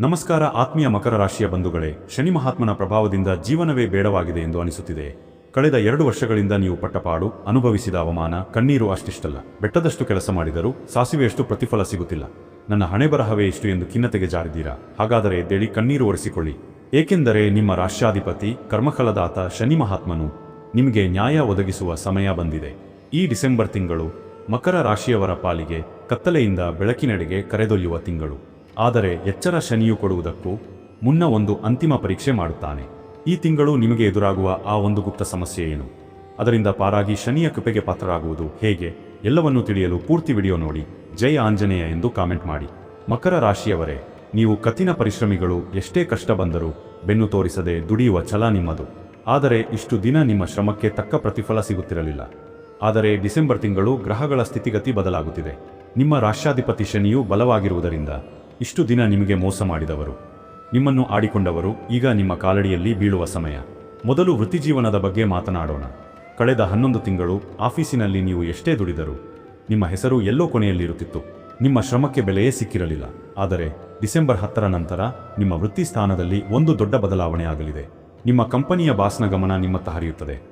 ನಮಸ್ಕಾರ, ಆತ್ಮೀಯ ಮಕರ ರಾಶಿಯ ಬಂಧುಗಳೇ. ಶನಿ ಮಹಾತ್ಮನ ಪ್ರಭಾವದಿಂದ ಜೀವನವೇ ಬೇಡವಾಗಿದೆ ಎಂದು ಅನಿಸುತ್ತಿದೆ. ಕಳೆದ ಎರಡು ವರ್ಷಗಳಿಂದ ನೀವು ಪಟ್ಟಪಾಡು ಅನುಭವಿಸಿದ ಅವಮಾನ, ಕಣ್ಣೀರು ಅಷ್ಟಿಷ್ಟಲ್ಲ. ಬೆಟ್ಟದಷ್ಟು ಕೆಲಸ ಮಾಡಿದರೂ ಸಾಸಿವೆಯಷ್ಟು ಪ್ರತಿಫಲ ಸಿಗುತ್ತಿಲ್ಲ. ನನ್ನ ಹಣೆ ಬರಹವೇ ಇಷ್ಟು ಎಂದು ಖಿನ್ನತೆಗೆ ಜಾರಿದ್ದೀರಾ? ಹಾಗಾದರೆ ಎದ್ದೇಳಿ ಕಣ್ಣೀರು ಒರೆಸಿಕೊಳ್ಳಿ. ಏಕೆಂದರೆ ನಿಮ್ಮ ರಾಷ್ಟ್ರಾಧಿಪತಿ, ಕರ್ಮಫಲದಾತ ಶನಿ ಮಹಾತ್ಮನು ನಿಮಗೆ ನ್ಯಾಯ ಒದಗಿಸುವ ಸಮಯ ಬಂದಿದೆ. ಈ ಡಿಸೆಂಬರ್ ತಿಂಗಳು ಮಕರ ರಾಶಿಯವರ ಪಾಲಿಗೆ ಕತ್ತಲೆಯಿಂದ ಬೆಳಕಿನೆಡೆಗೆ ಕರೆದೊಯ್ಯುವ ತಿಂಗಳು. ಆದರೆ ಎಚ್ಚರ ಶನಿಯು ಕೊಡುವುದಕ್ಕೂ ಮುನ್ನ ಒಂದು ಅಂತಿಮ ಪರೀಕ್ಷೆ ಮಾಡುತ್ತಾನೆ. ಈ ತಿಂಗಳು ನಿಮಗೆ ಎದುರಾಗುವ ಆ ಒಂದು ಗುಪ್ತ ಸಮಸ್ಯೆ ಏನು? ಅದರಿಂದ ಪಾರಾಗಿ ಶನಿಯ ಕೃಪೆಗೆ ಪಾತ್ರರಾಗುವುದು ಹೇಗೆ? ಎಲ್ಲವನ್ನೂ ತಿಳಿಯಲು ಪೂರ್ತಿ ವಿಡಿಯೋ ನೋಡಿ. ಜೈ ಆಂಜನೇಯ ಎಂದು ಕಾಮೆಂಟ್ ಮಾಡಿ. ಮಕರ ರಾಶಿಯವರೇ, ನೀವು ಕಠಿಣ ಪರಿಶ್ರಮಿಗಳು, ಎಷ್ಟೇ ಕಷ್ಟ ಬಂದರೂ ಬೆನ್ನು ತೋರಿಸದೆ ದುಡಿಯುವ ಛಲ ನಿಮ್ಮದು. ಆದರೆ ಇಷ್ಟು ದಿನ ನಿಮ್ಮ ಶ್ರಮಕ್ಕೆ ತಕ್ಕ ಪ್ರತಿಫಲ ಸಿಗುತ್ತಿರಲಿಲ್ಲ. ಆದರೆ ಡಿಸೆಂಬರ್ ತಿಂಗಳು ಗ್ರಹಗಳ ಸ್ಥಿತಿಗತಿ ಬದಲಾಗುತ್ತಿದೆ. ನಿಮ್ಮ ರಾಷ್ಟ್ರಾಧಿಪತಿ ಶನಿಯು ಬಲವಾಗಿರುವುದರಿಂದ ಇಷ್ಟು ದಿನ ನಿಮಗೆ ಮೋಸ ಮಾಡಿದವರು. ನಿಮ್ಮನ್ನು ಆಡಿಕೊಂಡವರು ಈಗ ನಿಮ್ಮ ಕಾಲಡಿಯಲ್ಲಿ ಬೀಳುವ ಸಮಯ. ಮೊದಲು ವೃತ್ತಿಜೀವನದ ಬಗ್ಗೆ ಮಾತನಾಡೋಣ. ಕಳೆದ ಹನ್ನೊಂದು ತಿಂಗಳು ಆಫೀಸಿನಲ್ಲಿ ನೀವು ಎಷ್ಟೇ ದುಡಿದರು, ನಿಮ್ಮ ಹೆಸರು ಎಲ್ಲೋ ಕೊನೆಯಲ್ಲಿರುತ್ತಿತ್ತು. ನಿಮ್ಮ ಶ್ರಮಕ್ಕೆ ಬೆಲೆಯೇ ಸಿಕ್ಕಿರಲಿಲ್ಲ. ಆದರೆ ಡಿಸೆಂಬರ್ ಹತ್ತರ ನಂತರ ನಿಮ್ಮ ವೃತ್ತಿ ಸ್ಥಾನದಲ್ಲಿ ಒಂದು ದೊಡ್ಡ ಬದಲಾವಣೆ ಆಗಲಿದೆ. ನಿಮ್ಮ ಕಂಪನಿಯ ಬಾಸ್ನ ಗಮನ ನಿಮ್ಮತ್ತ ಹರಿಯುತ್ತದೆ.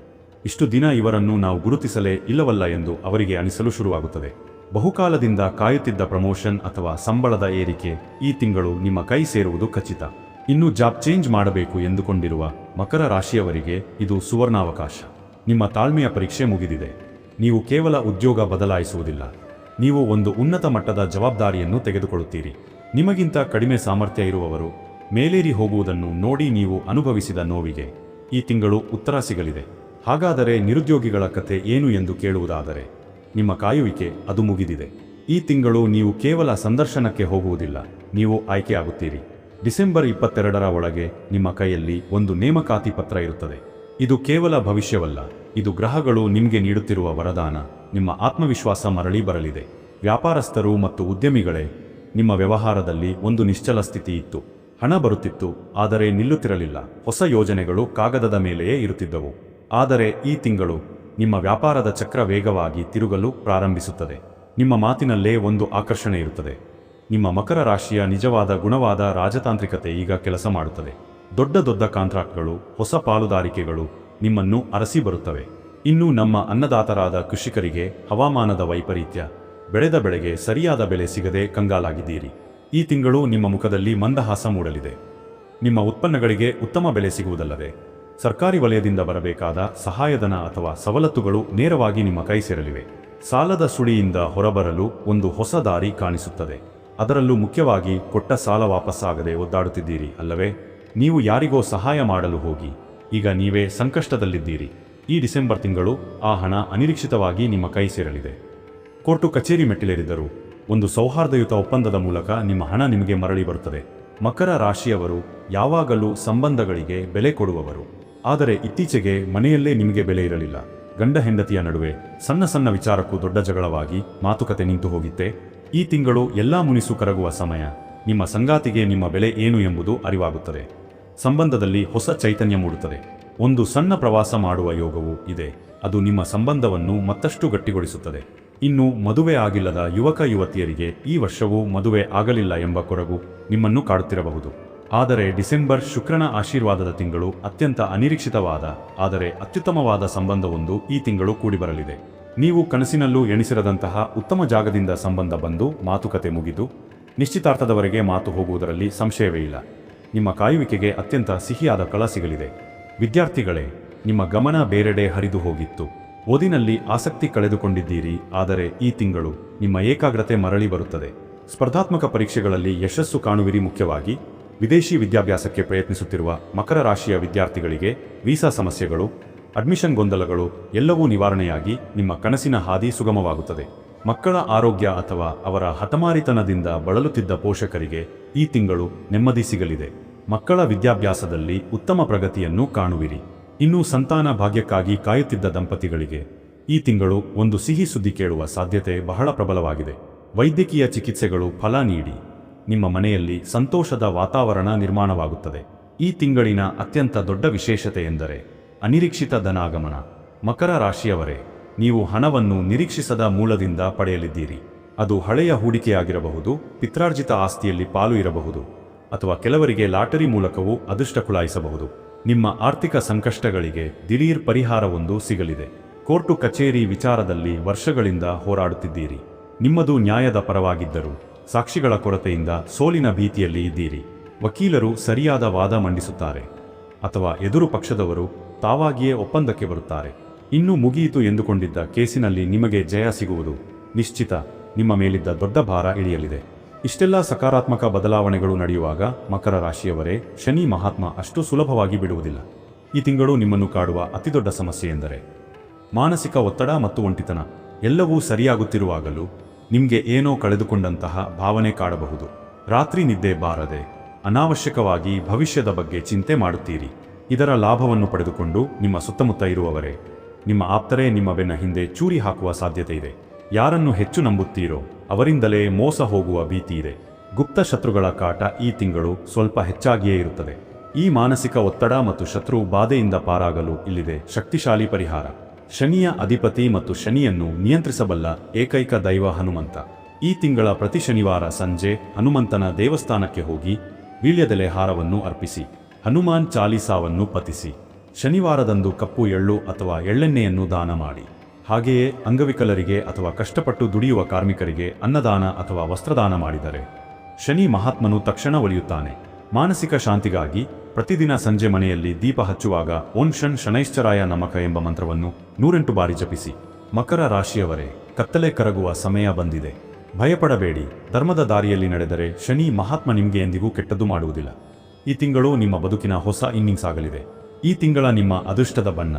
ಇಷ್ಟು ದಿನ ಇವರನ್ನು ನಾವು ಗುರುತಿಸಲೇ ಇಲ್ಲವಲ್ಲ ಎಂದು ಅವರಿಗೆ ಅನಿಸಲು ಶುರುವಾಗುತ್ತದೆ. ಬಹುಕಾಲದಿಂದ ಕಾಯುತ್ತಿದ್ದ ಪ್ರಮೋಷನ್ ಅಥವಾ ಸಂಬಳದ ಏರಿಕೆ ಈ ತಿಂಗಳು ನಿಮ್ಮ ಕೈ ಸೇರುವುದು ಖಚಿತ. ಇನ್ನು ಜಾಬ್ ಚೇಂಜ್ ಮಾಡಬೇಕು ಎಂದುಕೊಂಡಿರುವ ಮಕರ ರಾಶಿಯವರಿಗೆ ಇದು ಸುವರ್ಣಾವಕಾಶ. ನಿಮ್ಮ ತಾಳ್ಮೆಯ ಪರೀಕ್ಷೆ ಮುಗಿದಿದೆ. ನೀವು ಕೇವಲ ಉದ್ಯೋಗ ಬದಲಾಯಿಸುವುದಿಲ್ಲ. ನೀವು ಒಂದು ಉನ್ನತ ಮಟ್ಟದ ಜವಾಬ್ದಾರಿಯನ್ನು ತೆಗೆದುಕೊಳ್ಳುತ್ತೀರಿ. ನಿಮಗಿಂತ ಕಡಿಮೆ ಸಾಮರ್ಥ್ಯ ಇರುವವರು ಮೇಲೇರಿ ಹೋಗುವುದನ್ನು ನೋಡಿ ನೀವು ಅನುಭವಿಸಿದ ನೋವಿಗೆ ಈ ತಿಂಗಳು ಉತ್ತರ ಸಿಗಲಿದೆ. ಹಾಗಾದರೆ ನಿರುದ್ಯೋಗಿಗಳ ಕಥೆ ಏನು ಎಂದು ಕೇಳುವುದಾದರೆ ನಿಮ್ಮ ಕಾಯುವಿಕೆ ಅದು ಮುಗಿದಿದೆ. ಈ ತಿಂಗಳು ನೀವು ಕೇವಲ ಸಂದರ್ಶನಕ್ಕೆ ಹೋಗುವುದಿಲ್ಲ. ನೀವು ಆಯ್ಕೆಯಾಗುತ್ತೀರಿ ಡಿಸೆಂಬರ್ ಇಪ್ಪತ್ತೆರಡರ ಒಳಗೆ ನಿಮ್ಮ ಕೈಯಲ್ಲಿ ಒಂದು ನೇಮಕಾತಿ ಪತ್ರ ಇರುತ್ತದೆ. ಇದು ಕೇವಲ ಭವಿಷ್ಯವಲ್ಲ. ಇದು ಗ್ರಹಗಳು ನಿಮಗೆ ನೀಡುತ್ತಿರುವ ವರದಾನ. ನಿಮ್ಮ ಆತ್ಮವಿಶ್ವಾಸ ಮರಳಿ ಬರಲಿದೆ. ವ್ಯಾಪಾರಸ್ಥರು ಮತ್ತು ಉದ್ಯಮಿಗಳೇ, ನಿಮ್ಮ ವ್ಯವಹಾರದಲ್ಲಿ ಒಂದು ನಿಶ್ಚಲ ಸ್ಥಿತಿ ಇತ್ತು. ಹಣ ಬರುತ್ತಿತ್ತು, ಆದರೆ ನಿಲ್ಲುತ್ತಿರಲಿಲ್ಲ. ಹೊಸ ಯೋಜನೆಗಳು ಕಾಗದದ ಮೇಲೆಯೇ ಇರುತ್ತಿದ್ದವು. ಆದರೆ ಈ ತಿಂಗಳು ನಿಮ್ಮ ವ್ಯಾಪಾರದ ಚಕ್ರ ವೇಗವಾಗಿ ತಿರುಗಲು ಪ್ರಾರಂಭಿಸುತ್ತದೆ. ನಿಮ್ಮ ಮಾತಿನಲ್ಲೇ ಒಂದು ಆಕರ್ಷಣೆ ಇರುತ್ತದೆ. ನಿಮ್ಮ ಮಕರ ರಾಶಿಯ ನಿಜವಾದ ಗುಣವಾದ ರಾಜತಾಂತ್ರಿಕತೆ ಈಗ ಕೆಲಸ ಮಾಡುತ್ತದೆ. ದೊಡ್ಡ ದೊಡ್ಡ ಕಾಂಟ್ರಾಕ್ಟ್ಗಳು, ಹೊಸ ಪಾಲುದಾರಿಕೆಗಳು ನಿಮ್ಮನ್ನು ಅರಸಿ ಬರುತ್ತವೆ. ಇನ್ನು ನಮ್ಮ ಅನ್ನದಾತರಾದ ಕೃಷಿಕರಿಗೆ ಹವಾಮಾನದ ವೈಪರೀತ್ಯ, ಬೆಳೆದ ಬೆಳೆಗೆ ಸರಿಯಾದ ಬೆಲೆ ಸಿಗದೆ ಕಂಗಾಲಾಗಿದ್ದೀರಿ. ಈ ತಿಂಗಳು ನಿಮ್ಮ ಮುಖದಲ್ಲಿ ಮಂದಹಾಸ ಮೂಡಲಿದೆ. ನಿಮ್ಮ ಉತ್ಪನ್ನಗಳಿಗೆ ಉತ್ತಮ ಬೆಲೆ ಸಿಗುವುದಲ್ಲದೆ ಸರ್ಕಾರಿ ವಲಯದಿಂದ ಬರಬೇಕಾದ ಸಹಾಯಧನ ಅಥವಾ ಸವಲತ್ತುಗಳು ನೇರವಾಗಿ ನಿಮ್ಮ ಕೈ ಸೇರಲಿವೆ. ಸಾಲದ ಸುಳಿಯಿಂದ ಹೊರಬರಲು ಒಂದು ಹೊಸ ದಾರಿ ಕಾಣಿಸುತ್ತದೆ. ಅದರಲ್ಲೂ ಮುಖ್ಯವಾಗಿ ಕೊಟ್ಟ ಸಾಲ ವಾಪಸ್ಸಾಗದೆ ಒದ್ದಾಡುತ್ತಿದ್ದೀರಿ ಅಲ್ಲವೇ? ನೀವು ಯಾರಿಗೋ ಸಹಾಯ ಮಾಡಲು ಹೋಗಿ, ಈಗ ನೀವೇ ಸಂಕಷ್ಟದಲ್ಲಿದ್ದೀರಿ. ಈ ಡಿಸೆಂಬರ್ ತಿಂಗಳು ಆ ಹಣ ಅನಿರೀಕ್ಷಿತವಾಗಿ ನಿಮ್ಮ ಕೈ ಸೇರಲಿದೆ. ಕೋರ್ಟು ಕಚೇರಿ ಮೆಟ್ಟಿಲೇರಿದ್ದರು ಒಂದು ಸೌಹಾರ್ದಯುತ ಒಪ್ಪಂದದ ಮೂಲಕ ನಿಮ್ಮ ಹಣ ನಿಮಗೆ ಮರಳಿ ಬರುತ್ತದೆ. ಮಕರ ರಾಶಿಯವರು ಯಾವಾಗಲೂ ಸಂಬಂಧಗಳಿಗೆ ಬೆಲೆ ಕೊಡುವವರು. ಆದರೆ ಇತ್ತೀಚೆಗೆ ಮನೆಯಲ್ಲೇ ನಿಮಗೆ ಬೆಲೆ ಇರಲಿಲ್ಲ. ಗಂಡ ಹೆಂಡತಿಯ ನಡುವೆ ಸಣ್ಣ ಸಣ್ಣ ವಿಚಾರಕ್ಕೂ ದೊಡ್ಡ ಜಗಳವಾಗಿ ಮಾತುಕತೆ ನಿಂತು ಹೋಗಿತ್ತೆ. ಈ ತಿಂಗಳು ಎಲ್ಲಾ ಮುನಿಸು ಕರಗುವ ಸಮಯ. ನಿಮ್ಮ ಸಂಗಾತಿಗೆ ನಿಮ್ಮ ಬೆಲೆ ಏನು ಎಂಬುದು ಅರಿವಾಗುತ್ತದೆ. ಸಂಬಂಧದಲ್ಲಿ ಹೊಸ ಚೈತನ್ಯ ಮೂಡುತ್ತದೆ. ಒಂದು ಸಣ್ಣ ಪ್ರವಾಸ ಮಾಡುವ ಯೋಗವೂ ಇದೆ. ಅದು ನಿಮ್ಮ ಸಂಬಂಧವನ್ನು ಮತ್ತಷ್ಟು ಗಟ್ಟಿಗೊಳಿಸುತ್ತದೆ. ಇನ್ನು ಮದುವೆ ಆಗಿಲ್ಲದ ಯುವಕ ಯುವತಿಯರಿಗೆ ಈ ವರ್ಷವೂ ಮದುವೆ ಆಗಲಿಲ್ಲ ಎಂಬ ಕೊರಗು ನಿಮ್ಮನ್ನು ಕಾಡುತ್ತಿರಬಹುದು. ಆದರೆ ಡಿಸೆಂಬರ್ ಶುಕ್ರನ ಆಶೀರ್ವಾದದ ತಿಂಗಳು ಅತ್ಯಂತ ಅನಿರೀಕ್ಷಿತವಾದ, ಆದರೆ ಅತ್ಯುತ್ತಮವಾದ ಸಂಬಂಧವೊಂದು ಈ ತಿಂಗಳು ಕೂಡಿಬರಲಿದೆ. ನೀವು ಕನಸಿನಲ್ಲೂ ಎಣಿಸಿರದಂತಹ ಉತ್ತಮ ಜಾಗದಿಂದ ಸಂಬಂಧ ಬಂದು ಮಾತುಕತೆ ಮುಗಿದು, ನಿಶ್ಚಿತಾರ್ಥದವರೆಗೆ ಮಾತು ಹೋಗುವುದರಲ್ಲಿ ಸಂಶಯವೇ ಇಲ್ಲ. ನಿಮ್ಮ ಕಾಯುವಿಕೆಗೆ ಅತ್ಯಂತ ಸಿಹಿಯಾದ ಕಳ ಸಿಗಲಿದೆ. ವಿದ್ಯಾರ್ಥಿಗಳೇ, ನಿಮ್ಮ ಗಮನ ಬೇರೆಡೆ ಹರಿದು ಹೋಗಿತ್ತು. ಓದಿನಲ್ಲಿ ಆಸಕ್ತಿ ಕಳೆದುಕೊಂಡಿದ್ದೀರಿ, ಆದರೆ ಈ ತಿಂಗಳು ನಿಮ್ಮ ಏಕಾಗ್ರತೆ ಮರಳಿ ಬರುತ್ತದೆ. ಸ್ಪರ್ಧಾತ್ಮಕ ಪರೀಕ್ಷೆಗಳಲ್ಲಿ ಯಶಸ್ಸು ಕಾಣುವಿರಿ ಮುಖ್ಯವಾಗಿ. ವಿದೇಶಿ ವಿದ್ಯಾಭ್ಯಾಸಕ್ಕೆ ಪ್ರಯತ್ನಿಸುತ್ತಿರುವ ಮಕರ ರಾಶಿಯ ವಿದ್ಯಾರ್ಥಿಗಳಿಗೆ ವೀಸಾ ಸಮಸ್ಯೆಗಳು, ಅಡ್ಮಿಷನ್ ಗೊಂದಲಗಳು ಎಲ್ಲವೂ ನಿವಾರಣೆಯಾಗಿ ನಿಮ್ಮ ಕನಸಿನ ಹಾದಿ ಸುಗಮವಾಗುತ್ತದೆ. ಮಕ್ಕಳ ಆರೋಗ್ಯ ಅಥವಾ ಅವರ ಹತಮಾರಿತನದಿಂದ ಬಳಲುತ್ತಿದ್ದ ಪೋಷಕರಿಗೆ ಈ ತಿಂಗಳು ನೆಮ್ಮದಿ ಸಿಗಲಿದೆ. ಮಕ್ಕಳ ವಿದ್ಯಾಭ್ಯಾಸದಲ್ಲಿ ಉತ್ತಮ ಪ್ರಗತಿಯನ್ನು ಕಾಣುವಿರಿ. ಇನ್ನು ಸಂತಾನ ಭಾಗ್ಯಕ್ಕಾಗಿ ಕಾಯುತ್ತಿದ್ದ ದಂಪತಿಗಳಿಗೆ ಈ ತಿಂಗಳು ಒಂದು ಸಿಹಿ ಸುದ್ದಿ ಕೇಳುವ ಸಾಧ್ಯತೆ ಬಹಳ ಪ್ರಬಲವಾಗಿದೆ. ವೈದ್ಯಕೀಯ ಚಿಕಿತ್ಸೆಗಳು ಫಲ ನೀಡಿ. ನಿಮ್ಮ ಮನೆಯಲ್ಲಿ ಸಂತೋಷದ ವಾತಾವರಣ ನಿರ್ಮಾಣವಾಗುತ್ತದೆ. ಈ ತಿಂಗಳಿನ ಅತ್ಯಂತ ದೊಡ್ಡ ವಿಶೇಷತೆ ಎಂದರೆ ಅನಿರೀಕ್ಷಿತ ಧನಾಗಮನ. ಮಕರ ರಾಶಿಯವರೇ, ನೀವು ಹಣವನ್ನು ನಿರೀಕ್ಷಿಸದ ಮೂಲದಿಂದ ಪಡೆಯಲಿದ್ದೀರಿ. ಅದು ಹಳೆಯ ಹೂಡಿಕೆಯಾಗಿರಬಹುದು, ಪಿತ್ರಾರ್ಜಿತ ಆಸ್ತಿಯಲ್ಲಿ ಪಾಲು ಇರಬಹುದು, ಅಥವಾ ಕೆಲವರಿಗೆ ಲಾಟರಿ ಮೂಲಕವೂ ಅದೃಷ್ಟ ಕುಳಾಯಿಸಬಹುದು ನಿಮ್ಮ ಆರ್ಥಿಕ ಸಂಕಷ್ಟಗಳಿಗೆ ದಿಢೀರ್ ಪರಿಹಾರವೊಂದು ಸಿಗಲಿದೆ. ಕೋರ್ಟು ಕಚೇರಿ ವಿಚಾರದಲ್ಲಿ ವರ್ಷಗಳಿಂದ ಹೋರಾಡುತ್ತಿದ್ದೀರಿ. ನಿಮ್ಮದು ನ್ಯಾಯದ ಪರವಾಗಿದ್ದರೂ ಸಾಕ್ಷಿಗಳ ಕೊರತೆಯಿಂದ ಸೋಲಿನ ಭೀತಿಯಲ್ಲಿ ಇದ್ದೀರಿ. ವಕೀಲರು ಸರಿಯಾದ ವಾದ ಮಂಡಿಸುತ್ತಾರೆ. ಅಥವಾ ಎದುರು ಪಕ್ಷದವರು ತಾವಾಗಿಯೇ ಒಪ್ಪಂದಕ್ಕೆ ಬರುತ್ತಾರೆ. ಇನ್ನು ಮುಗಿಯಿತು ಎಂದುಕೊಂಡಿದ್ದ ಕೇಸಿನಲ್ಲಿ ನಿಮಗೆ ಜಯ ಸಿಗುವುದು. ನಿಶ್ಚಿತ, ನಿಮ್ಮ ಮೇಲಿದ್ದ ದೊಡ್ಡ ಭಾರ ಇಳಿಯಲಿದೆ. ಇಷ್ಟೆಲ್ಲ ಸಕಾರಾತ್ಮಕ ಬದಲಾವಣೆಗಳು ನಡೆಯುವಾಗ ಮಕರ ರಾಶಿಯವರೇ, ಶನಿ ಮಹಾತ್ಮ ಅಷ್ಟು ಸುಲಭವಾಗಿ ಬಿಡುವುದಿಲ್ಲ. ಈ ತಿಂಗಳು ನಿಮ್ಮನ್ನು ಕಾಡುವ ಅತಿದೊಡ್ಡ ಸಮಸ್ಯೆ ಎಂದರೆ, ಮಾನಸಿಕ ಒತ್ತಡ ಮತ್ತು ಒಂಟಿತನ ಎಲ್ಲವೂ ಸರಿಯಾಗುತ್ತಿರುವಾಗಲೂ ನಿಮಗೆ ಏನೋ ಕಳೆದುಕೊಂಡಂತಹ ಭಾವನೆ ಕಾಡಬಹುದು. ರಾತ್ರಿ ನಿದ್ದೆ ಬಾರದೆ ಅನಾವಶ್ಯಕವಾಗಿ ಭವಿಷ್ಯದ ಬಗ್ಗೆ ಚಿಂತೆ ಮಾಡುತ್ತೀರಿ. ಇದರ ಲಾಭವನ್ನು ಪಡೆದುಕೊಂಡು ನಿಮ್ಮ ಸುತ್ತಮುತ್ತ ಇರುವವರೇ, ನಿಮ್ಮ ಆಪ್ತರೇ ನಿಮ್ಮ ಬೆನ್ನ ಹಿಂದೆ ಚೂರಿ ಹಾಕುವ ಸಾಧ್ಯತೆ ಇದೆ ಯಾರನ್ನು ಹೆಚ್ಚು ನಂಬುತ್ತೀರೋ, ಅವರಿಂದಲೇ ಮೋಸ ಹೋಗುವ ಭೀತಿ ಇದೆ. ಗುಪ್ತ ಶತ್ರುಗಳ ಕಾಟ ಈ ತಿಂಗಳು ಸ್ವಲ್ಪ ಹೆಚ್ಚಾಗಿಯೇ ಇರುತ್ತದೆ. ಈ ಮಾನಸಿಕ ಒತ್ತಡ ಮತ್ತು ಶತ್ರು ಬಾಧೆಯಿಂದ ಪಾರಾಗಲು ಇಲ್ಲಿದೆ ಶಕ್ತಿಶಾಲಿ ಪರಿಹಾರ. ಶನಿಯ ಅಧಿಪತಿ ಮತ್ತು ಶನಿಯನ್ನು ನಿಯಂತ್ರಿಸಬಲ್ಲ ಏಕೈಕ ದೈವ ಹನುಮಂತ. ಈ ತಿಂಗಳ ಪ್ರತಿ ಶನಿವಾರ ಸಂಜೆ ಹನುಮಂತನ ದೇವಸ್ಥಾನಕ್ಕೆ ಹೋಗಿ ವೀಳ್ಯದೆಲೆ ಹಾರವನ್ನು ಅರ್ಪಿಸಿ, ಹನುಮಾನ್ ಚಾಲೀಸಾವನ್ನು ಪತಿಸಿ, ಶನಿವಾರದಂದು ಕಪ್ಪು ಎಳ್ಳು ಅಥವಾ ಎಳ್ಳೆಣ್ಣೆಯನ್ನು ದಾನ ಮಾಡಿ. ಹಾಗೆಯೇ ಅಂಗವಿಕಲರಿಗೆ ಅಥವಾ ಕಷ್ಟಪಟ್ಟು ದುಡಿಯುವ ಕಾರ್ಮಿಕರಿಗೆ ಅನ್ನದಾನ ಅಥವಾ ವಸ್ತ್ರದಾನ ಮಾಡಿದರೆ. ಶನಿ ಮಹಾತ್ಮನು ತಕ್ಷಣ ಒಲಿಯುತ್ತಾನೆ. ಮಾನಸಿಕ ಶಾಂತಿಗಾಗಿ ಪ್ರತಿದಿನ ಸಂಜೆ ಮನೆಯಲ್ಲಿ ದೀಪ ಹಚ್ಚುವಾಗ ಓಂ ಶನ್ ಶನೈಶ್ಚರಾಯ ನಮಕ ಎಂಬ ಮಂತ್ರವನ್ನು ನೂರೆಂಟು ಬಾರಿ ಜಪಿಸಿ. ಮಕರ ರಾಶಿಯವರೇ, ಕತ್ತಲೆ ಕರಗುವ ಸಮಯ ಬಂದಿದೆ. ಭಯಪಡಬೇಡಿ. ಧರ್ಮದ ದಾರಿಯಲ್ಲಿ ನಡೆದರೆ ಶನಿ ಮಹಾತ್ಮ ನಿಮಗೆ ಎಂದಿಗೂ ಕೆಟ್ಟದ್ದು ಮಾಡುವುದಿಲ್ಲ. ಈ ತಿಂಗಳು ನಿಮ್ಮ ಬದುಕಿನ ಹೊಸ ಇನ್ನಿಂಗ್ಸ್ ಆಗಲಿದೆ. ಈ ತಿಂಗಳ ನಿಮ್ಮ ಅದೃಷ್ಟದ ಬಣ್ಣ.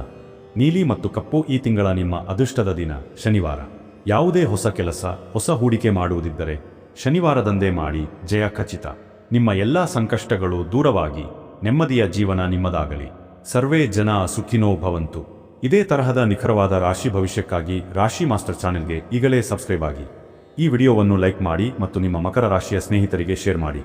ನೀಲಿ ಮತ್ತು ಕಪ್ಪು ಈ ತಿಂಗಳ ನಿಮ್ಮ ಅದೃಷ್ಟದ ದಿನ, ಶನಿವಾರ. ಯಾವುದೇ ಹೊಸ ಕೆಲಸ, ಹೊಸ ಹೂಡಿಕೆ ಮಾಡುವುದಿದ್ದರೆ ಶನಿವಾರದಂದೇ ಮಾಡಿ, ಜಯ ಖಚಿತ. ನಿಮ್ಮ ಎಲ್ಲಾ ಸಂಕಷ್ಟಗಳು ದೂರವಾಗಿ ನೆಮ್ಮದಿಯ ಜೀವನ ನಿಮ್ಮದಾಗಲಿ. ಸರ್ವೇ ಜನ ಸುಖಿನೋ ಭವಂತು. ಇದೇ ತರಹದ ನಿಖರವಾದ ರಾಶಿ ಭವಿಷ್ಯಕ್ಕಾಗಿ ರಾಶಿ ಮಾಸ್ಟರ್ ಚಾನೆಲ್ಗೆ ಈಗಲೇ ಸಬ್ಸ್ಕ್ರೈಬ್ ಆಗಿ. ಈ ವಿಡಿಯೋವನ್ನು ಲೈಕ್ ಮಾಡಿ ಮತ್ತು ನಿಮ್ಮ ಮಕರ ರಾಶಿಯ ಸ್ನೇಹಿತರಿಗೆ ಶೇರ್ ಮಾಡಿ.